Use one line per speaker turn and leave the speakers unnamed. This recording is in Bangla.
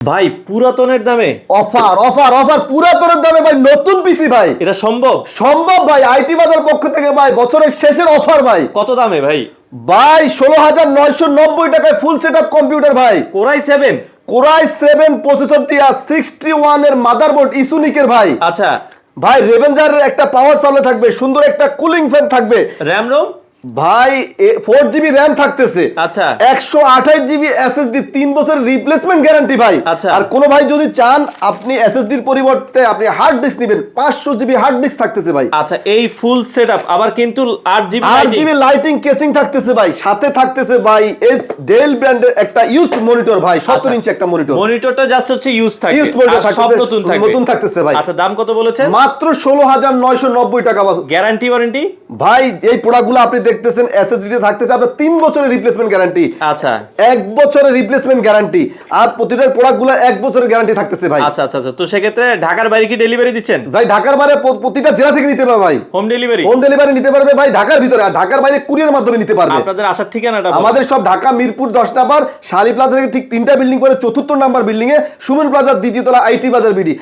ভাই পুরাতনের দামে।
অফার অফার অফার পুরাতনের দামে ভাই নতুন পিসি ভাই।
এটা সম্ভব?
সম্ভব ভাই আইটি বাজার পক্ষ থেকে ভাই বছরের শেষের অফার ভাই।
কত দামে ভাই?
ভাই ষোলো হাজার নয়শো নব্বই টাকায় ফুল সেট আপ কম্পিউটার ভাই।
Core i seven
core i seven processor দিয়া সিক্সটি ওয়ানের মাদারবোর্ড ইসুনিকের ভাই।
আচ্ছা।
ভাই রেভেঞ্জারের একটা পাওয়ার সাপ্লাই থাকবে সুন্দর একটা কুলিং ফ্যান থাকবে।
র্যাম রোম
ভাই ফোর জিবি র্যাম থাকতেছে।
আচ্ছা।
একশো আঠাশ জিবি এসএসডি তিন বছরের রিপ্লেসমেন্ট গ্যারান্টি ভাই।
আচ্ছা।
আর কোন ভাই যদি চান আপনি এসএসডির পরিবর্তে আপনি হার্ড ডিস্ক নেবেন। পাঁচশো জিবি হার্ড ডিস্ক থাকতেছে ভাই।
আচ্ছা এই ফুল সেটআপ আবার কিন্তু আট জিবি
আট জিবি লাইটিং কেচিং থাকতেছে ভাই। সাথে থাকতেছে ভাই এস ডেল ব্র্যান্ডের একটা ইউজড মনিটর ভাই সতেরো ইঞ্চি একটা মনিটর
মনিটরটা জাস্ট হচ্ছে ইউজ থাকে।
Monitor
আর সব নতুন থাকবে
নতুন থাকতেছে ভাই।
আচ্ছা দাম কত বলেছে
মাত্র ষোলো হাজার নয়শো নব্বই টাকা।
গ্যারান্টি ওয়ারেন্টি
ভাই এই প্রোডাক্টগুলো আপনি দেখতেছেন এসএসডি থাকতেছে আপনার তিন বছরের রিপ্লেসমেন্ট গ্যারান্টি
আচ্ছা।
এক বছরের রিপ্লেসমেন্ট গ্যারান্টি আর প্রতিটা প্রোডাক্টগুলো এক বছরের গ্যারান্টি থাকতেছে ভাই।
আচ্ছা আচ্ছা আচ্ছা। তো সেক্ষেত্রে ঢাকার বাইরে কি ডেলিভারি দিচ্ছেন?
ভাই ঢাকার বাইরে প্রতিটা জেলা থেকে নিতে পারবে ভাই।
হোম ডেলিভারি
হোম ডেলিভারি নিতে পারবে ভাই ঢাকার ভিতরে। আর ঢাকার বাইরে কুরিয়ার মাধ্যমে নিতে পারবে।
আপনাদের আসার ঠিকানাটা
আমাদের সব ঢাকা মিরপুর দশ নাম্বার শালি প্লাজা থেকে ঠিক তিনটা বিল্ডিং পরে চতুর্থ নাম্বার বিল্ডিং এ সুমন প্লাজার দ্বিতীয় তলা আইটি বাজার বিডি।